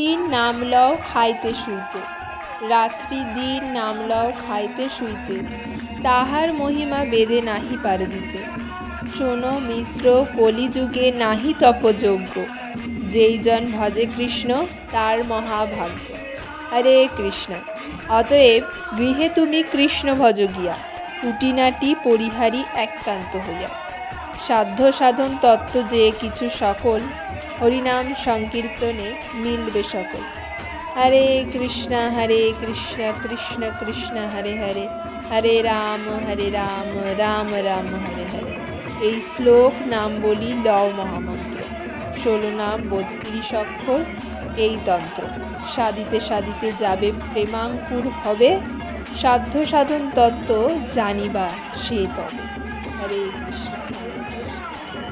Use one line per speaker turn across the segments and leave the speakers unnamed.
দিন নাম লও খাইতে শুইতে রাত্রি দিন নাম লও খাইতে শুইতে তাহার মহিমা বেদে নাহি পারে দিতে শোনো মিশ্র কলিযুগে নাহি তপযোগ্য যেই জন ভজে কৃষ্ণ তার মহাভাগ্য আরে কৃষ্ণ অতএব গৃহে তুমি কৃষ্ণ ভজ গিয়া কুটিনাটি পরিহারী একান্ত হইয়া সাধ্য সাধন তত্ত্ব যে কিছু সকল হরিনাম সংকীর্তনে মিলবে সকল হরে কৃষ্ণ হরে কৃষ্ণ কৃষ্ণ কৃষ্ণ হরে হরে হরে রাম হরে রাম রাম রাম হরে হরে এই শ্লোক নাম বলি ল মহামন্ত্র ষোলো নাম বত্রিশ অক্ষর এই তন্ত্র সাদিতে সাদিতে যাবে প্রেমাঙ্কুর হবে সাধ্য সাধন তত্ত্ব জানিবা সে তবে হরে কৃষ্ণ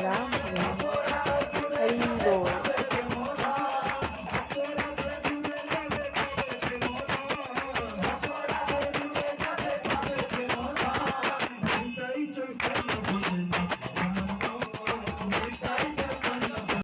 রাম